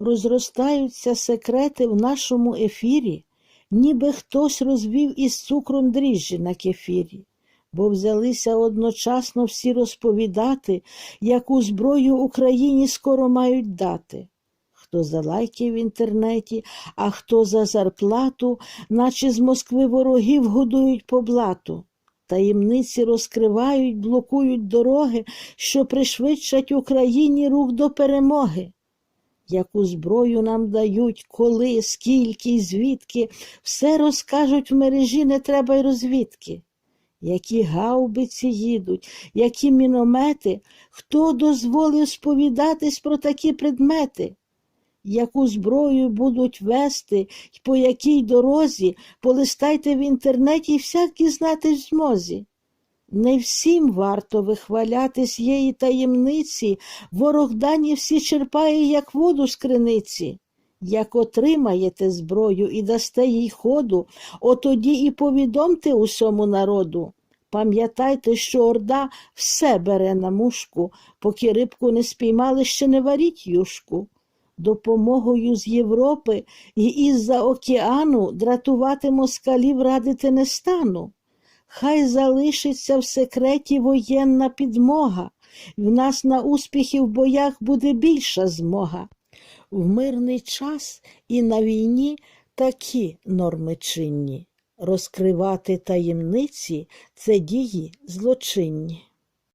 Розростаються секрети в нашому ефірі, ніби хтось розвів із цукром дріжджі на кефірі, бо взялися одночасно всі розповідати, яку зброю Україні скоро мають дати. Хто за лайки в інтернеті, а хто за зарплату, наче з Москви ворогів годують по блату. Таємниці розкривають, блокують дороги, що пришвидшать Україні рух до перемоги. Яку зброю нам дають, коли, скільки і звідки, все розкажуть в мережі, не треба й розвідки. Які гаубиці їдуть, які міномети, хто дозволив сповідатись про такі предмети? Яку зброю будуть вести й по якій дорозі, полистайте в інтернеті і всяк дізнатись в змозі. Не всім варто вихвалятись її таємниці, ворог дані всі черпає, як воду з криниці. Як отримаєте зброю і дасте їй ходу, отоді і повідомте усьому народу. Пам'ятайте, що орда все бере на мушку, поки рибку не спіймали, ще не варіть юшку. Допомогою з Європи і із-за океану дратувати москалів радити не стану. Хай залишиться в секреті воєнна підмога, в нас на успіхи в боях буде більша змога. В мирний час і на війні такі норми чинні. Розкривати таємниці це дії злочинні.